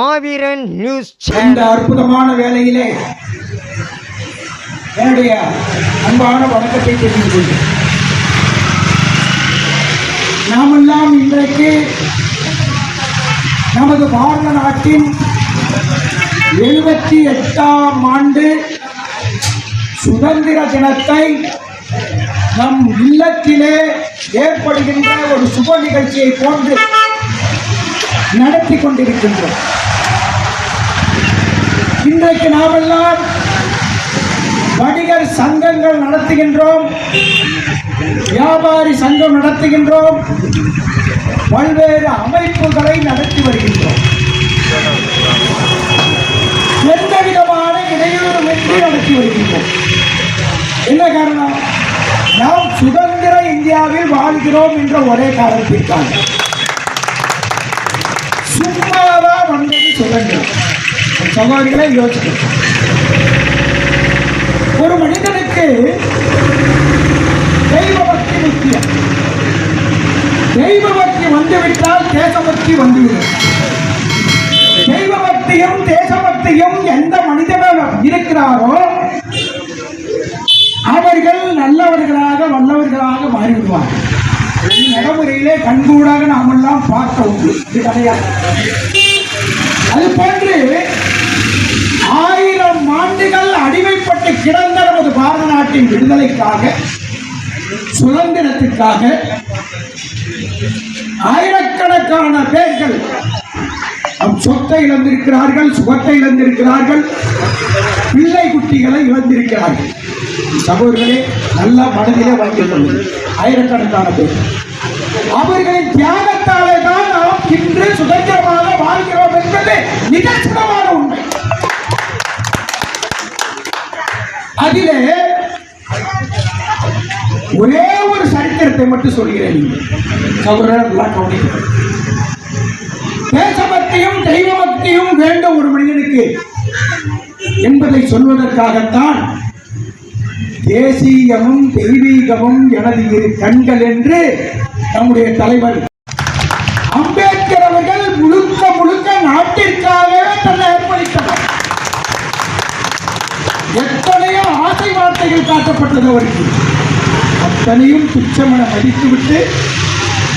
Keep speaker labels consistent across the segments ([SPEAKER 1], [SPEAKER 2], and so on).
[SPEAKER 1] மாவீரன் news
[SPEAKER 2] இந்த அற்புதமான வேலையிலே என்னுடைய அன்பான வணக்கத்தை தெரிவித்துக் கொள்கிறேன். நாமெல்லாம் இன்றைக்கு நமது பாரத நாட்டின் எழுபத்தி எட்டாம் ஆண்டு சுதந்திர தினத்தை நம் இல்லத்திலே ஏற்படுகின்ற ஒரு சுப நிகழ்ச்சியை போன்று நடத்தி கொண்டிருக்கின்றோம். இன்றைக்கு நாமெல்லாம் வணிகர் சங்கங்கள் நடத்துகின்றோம் வியாபாரி சங்கம் நடத்துகின்றோம் பல்வேறு அமைப்புகளை நடத்தி வருகின்றோம். எந்த விதமான இடையூறுமின்றி நடத்தி வருகின்றோம். என்ன காரணம்? நாம் சுதந்திர இந்தியாவில் வாழ்கிறோம் என்ற ஒரே காரணத்திற்காக. சும்மாதான் வந்தது சுதந்திரம். சகோதரிகளை யோசிக்கணும். ஒரு மனிதனுக்கு தெய்வ பக்தி முக்கியம். தெய்வ பக்தி வந்துவிட்டால் தேசபக்தி வந்துவிடும். தெய்வ பக்தியும் தேசபக்தியும் எந்த மனிதனும் இருக்கிறாரோ அவர்கள் நல்லவர்களாக வல்லவர்களாக மாறிவிடுவார் நடைமுறையிலே கண்கூடாக நாமெல்லாம் பார்க்க உண்டு. இது கிடையாது அது போன்று ஆயிரம் ஆண்டுகள் அடிமைப்பட்டு கிடந்த நமது பாரத நாட்டின் விடுதலைக்காக சுதந்திரத்திற்காக ஆயிரக்கணக்கான பேர்கள் சொத்தை இழந்திருக்கிறார்கள் சுகத்தை இழந்திருக்கிறார்கள் பிள்ளை குட்டிகளை இழந்திருக்கிறார்கள். சகோதரர்களே நல்லா மனதிலே வாங்கிக் கொள்ளுங்கள். ஆயிரக்கணக்கான பேர். அவர்களின் தியாகத்தாலே தான் நாம் இன்று சுதந்திரமாக வாழ்கிறோம் என்பது நிதர்சனமான உண்மை. அதிலே ஒரே ஒரு சரித்திரத்தை மட்டும் சொல்கிறேன். தேசபக்தியும் தெய்வ பக்தியும் வேண்டும் ஒரு மனிதனுக்கு என்பதை சொல்வதற்காகத்தான் தேசீகமும் தெய்வீகமும் எனது இரு கண்கள் என்று நம்முடைய தலைவர் அம்பேத்கர் அவர்கள் முழுக்க முழுக்க நாட்டிற்காகவே தன்னை அர்ப்பணித்தார். ஆசை வார்த்தைகள் காட்டப்பட்டது அவருக்கு. அத்தனையும் துச்சமென மதித்துவிட்டு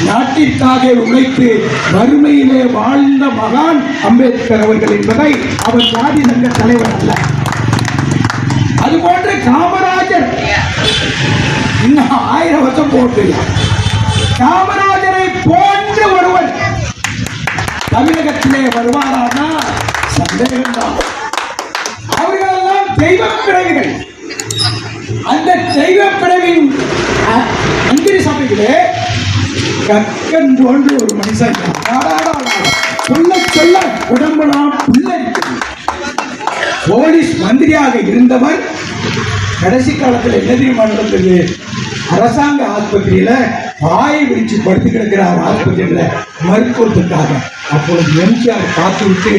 [SPEAKER 2] நாட்டிற்காக உழைத்து வறுமையிலே வாழ்ந்த மகான் அம்பேத்கர் அவர்கள் என்பதை அவர் ஜாதி சங்க தலைவர் அல்ல. அதுபோன்று காமராஜர் இன்னும் ஆயிரம் வருஷம் போட்டு. காமராஜரை போன்ற ஒருவர் தமிழகத்திலே வருவாரானா சந்தேகம்தான். அவர்களெல்லாம் தெய்வ பிறவிகள். அந்த தெய்வ பிறவின் அ- மந்திரி சபையிலே கக்கன் போன்ற ஒரு மனுஷன். சொல்ல சொல்ல உடம்பெல்லாம் புல்லரிக்கிறது போலீஸ் மந்திரியாக இருந்தவர் கடைசி காலத்தில் என்ன தெரியுமா நடந்தது? அரசாங்க ஆஸ்பத்திரியில பாயை விரிச்சு படுத்து கிடக்கிறார் ஆஸ்பத்திரியில மருத்துவத்துக்காக. அப்பொழுது எம்ஜிஆர் காத்து விட்டு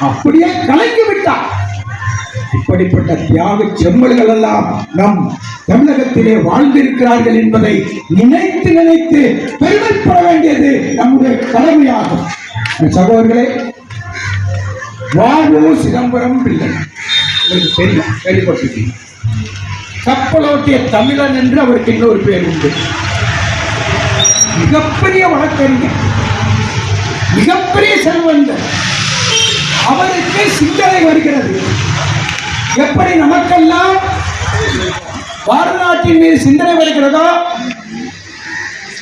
[SPEAKER 2] அப்படியே கலங்கி விட்டார் இப்படிப்பட்ட தியாக செம்மல்கள் எல்லாம் நம் தமிழகத்திலே வாழ்ந்திருக்கிறார்கள் என்பதை நினைத்து நினைத்து பெருமைப்பட வேண்டியது நம்முடைய கடமையாகும். சகோதரர்களே வாழ்வு சிதம்பரம் பிள்ளை. உங்களுக்கு தெரியும் கேள்விப்பட்டிருக்கீங்க. கப்பலோட்டிய தமிழன் என்று அவருக்கு இன்னொரு பேர் உண்டு. மிகப்பெரிய வழக்கறிஞர் மிகப்பெரிய செல்வந்தர். அவருக்கு சிந்தனை வருகிறது. எப்படி நமக்கெல்லாம் பாரத நாட்டின் மீது சிந்தனை வருகிறதோ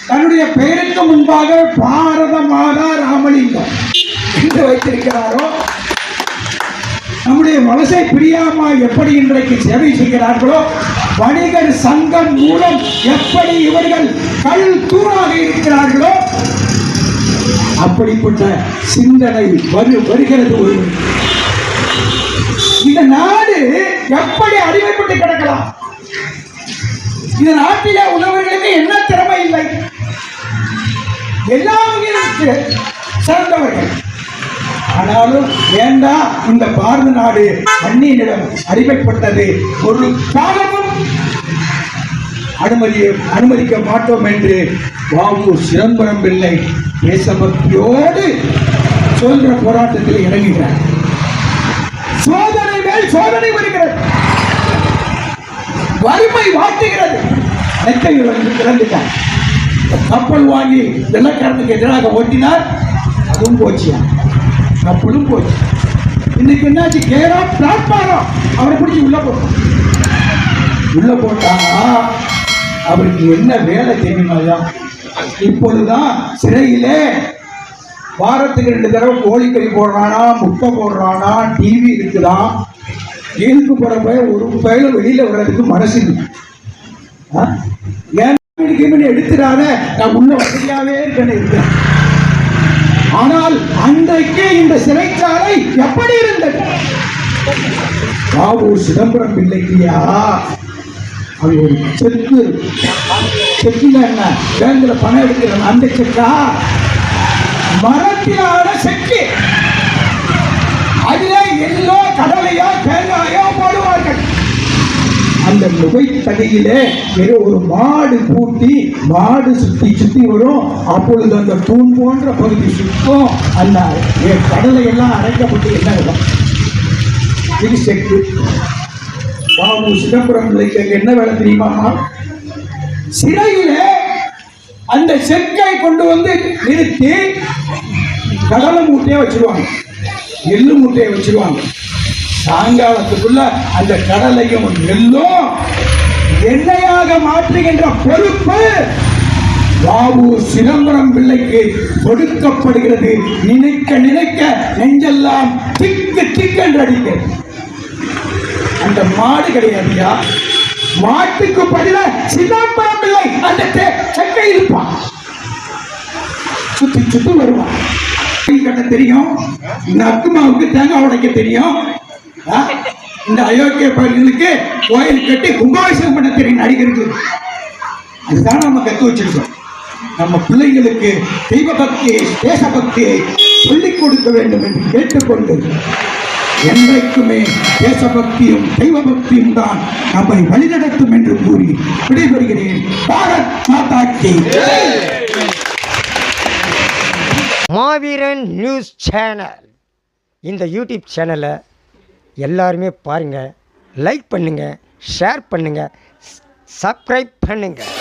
[SPEAKER 2] தன்னுடைய பெயருக்கு முன்பாக பாரத மாதா ராமலிங்கம் என்று வைத்திருக்கிறாரோ நம்முடைய வலசை பிரியாமா எப்படி இன்றைக்கு சேவை செய்கிறார்களோ வணிகர் சங்கம் மூலம் எப்படி இவர்கள் கல் தூணாக இருக்கிறார்களோ அப்படிப்பட்ட சிந்தனை வரு வருகிறது ஒரு இந்த நாடு எப்படி அடிமைப்பட்டு கிடக்கலாம்? இந்த நாட்டில உள்ளவர்களுக்கு என்ன திறமை இல்லை? எல்லா வகையிலும் சிறந்தவர்கள் ஆனாலும் ஏண்டா இந்த பாரத நாடு அந்நியனிடம் அடிமைப்பட்டது? ஒரு காலமும் அனுமதி அனுமதிக்க மாட்டோம் என்று வாவு சிதம்பரம் பிள்ளை தேசபக்தியோடு சுதந்திர போராட்டத்தில் இறங்குகிறார் வேதனை வருகிறது. வறுமை வாட்டுகிறது. நெத்தை வந்து இழந்துட்டார் கப்பல் வாங்கி வெள்ளக்காரனுக்கு எதிராக ஓட்டினார். அதுவும் போச்சியா கப்பலும் போச்சு. இன்னைக்கு என்னாச்சு? கேரா பிளாட்பாரம் அவரை பிடிச்சி உள்ள போட்டோம் உள்ள போட்டா அவருக்கு என்ன வேலை தெரியுமாயா இப்பொழுதுதான் சிறையிலே வாரத்துக்கு ரெண்டு தடவை கோழிக்கறி போடுறானா முட்டை போடுறானா டிவி இருக்குதான் ஜெயிலுக்கு போற ஒரு பயில வெளியில வர்றதுக்கு மனசு ஏன் எடுத்துடாத? நான் உள்ள வசதியாவே இருக்கேன்னு இருக்கேன் ஆனால் அன்றைக்கு இந்த சிறைச்சாலை எப்படி இருந்தது? பாபு சிதம்பரம் பிள்ளைக்கியா? அது ஒரு செக்கு. செக்கில என்ன? பேங்க்ல பணம் எடுக்கிறேன் அந்த செக்கா? மரத்திலான செக்கு. அதுல எள்ளோ கடலையோ அந்த நுகை தகையிலே ஏதோ ஒரு மாடு பூட்டி மாடு சுத்தி சுத்தி வரும். அப்பொழுது அந்த தூண் போன்ற பகுதி சுத்தம். அந்த ஏ- கடலை எல்லாம் அரைக்கப்பட்டு என்ன இடம் இது செக்கு. பாபு சிதம்பரம் என்ன வேலை தெரியுமாமா சிறையில அந்த செக்கை கொண்டு வந்து நிறுத்தி கடலை மூட்டையை வச்சிருவாங்க. எள்ளு மூட்டையை வச்சிருவாங்க. சாயங்காலத்துக்குள்ள அந்த கடலையும் நெல்லும் எண்ணெயாக மாற்றுகின்ற பொறுப்பு வாவு சிதம்பரம் பிள்ளைக்கு கொடுக்கப்படுகிறது. நினைக்க நினைக்க நெஞ்செல்லாம் திக்கு திக்கென்று அடிக்கிறது அந்த மாடு கிடையாதுயா? மாட்டுக்கு பதிலா சிதம்பரம் பிள்ளை அந்த செக்கை இருப்பான் சுத்தி சுத்தி வருவான் கட்ட தெரியும். நக்குமாவுக்கு தேங்காய் உடைக்க தெரியும். இந்த அயோக்கிய பயிர்களுக்கு கோயில் கட்டி கும்பாபிஷேகம் பண்ண தெரியும் நடிகருக்கு. அதுதான் நம்ம கற்று வச்சிருக்கோம். நம்ம பிள்ளைங்களுக்கு தெய்வ பக்தியை தேசபக்தியை சொல்லிக் கொடுக்க வேண்டும் என்று கேட்டுக்கொண்டு என்றைக்குமே தேசபக்தியும் தெய்வ பக்தியும் தான் நம்மை வழிநடத்தும் என்று கூறி விடைபெறுகிறேன். பாரத் மாதா
[SPEAKER 1] மாவீரன் நியூஸ் சேனல். இந்த யூடியூப் சேனலை எல்லாருமே பாருங்கள் லைக் பண்ணுங்கள் ஷேர் பண்ணுங்கள் சப்ஸ்கிரைப் பண்ணுங்கள்